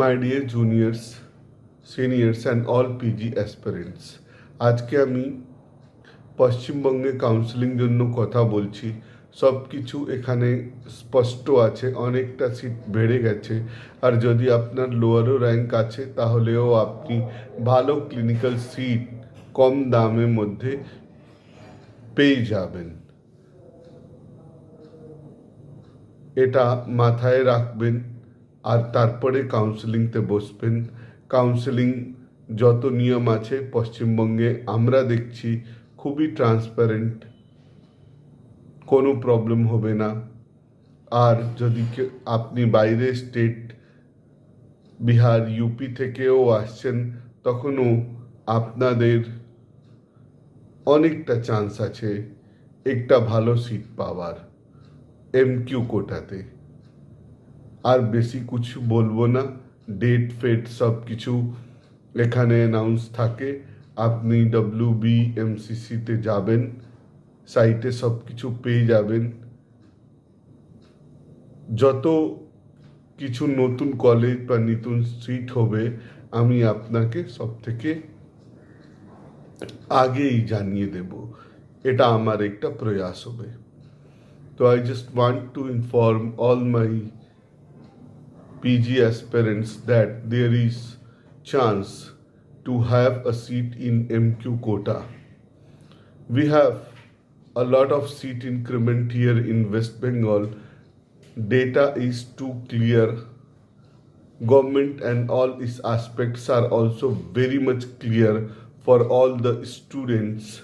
My dear juniors seniors and all PG aspirants আজকে আমি পশ্চিমবঙ্গে কাউন্সিলিং জন্য কথা বলছি। সব কিছু এখানে স্পষ্ট আছে, অনেকটা সিট বেড়ে গেছে। আর যদি আপনার লোয়ারও র্যাঙ্ক আছে, তাহলেও আপনি ভালো ক্লিনিক্যাল সিট কম দামের মধ্যে পেয়ে যাবেন। এটা মাথায় রাখবেন। আর তারপরে কাউন্সেলিংতে বসবেন। কাউন্সেলিং যত নিয়ম আছে পশ্চিমবঙ্গে, আমরা দেখছি খুবই ট্রান্সপারেন্ট কোনো প্রবলেম হবে না। আর যদি আপনি বাইরে স্টেট বিহার ইউপি থেকেও আসছেন, তখনও আপনাদের অনেকটা চান্স আছে একটা ভালো সিট পাওয়ার এমকিউ কোটাতে। আর বেশি কিছু বলব না। ডেট ফেট সব কিছু এখানে অ্যানাউন্স থাকে। আপনি ডব্লিউ বি এমসিসিতে যাবেন। সাইটে সব কিছু পেয়ে যাবেন। যত কিছু নতুন কলেজ বা নতুন সিট হবে, আমি আপনাকে সব থেকে আগেই জানিয়ে দেব। এটা আমার একটা প্রয়াস হবে। তো I just want to inform all my PG aspirants that there is chance to have a seat in MQ quota. We have a lot of seat increment here in West Bengal. Data is too clear. Government and all its aspects are also very much clear for all the students.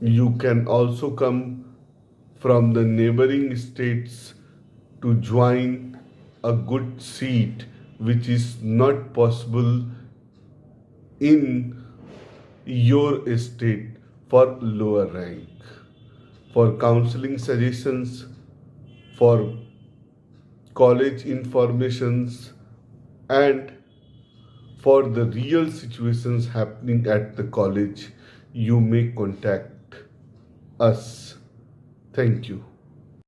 You can also come from the neighboring states to join a good seat which is not possible in your state for lower rank. For counseling suggestions, for college informations, and for the real situations happening at the college, you may contact us. Thank you.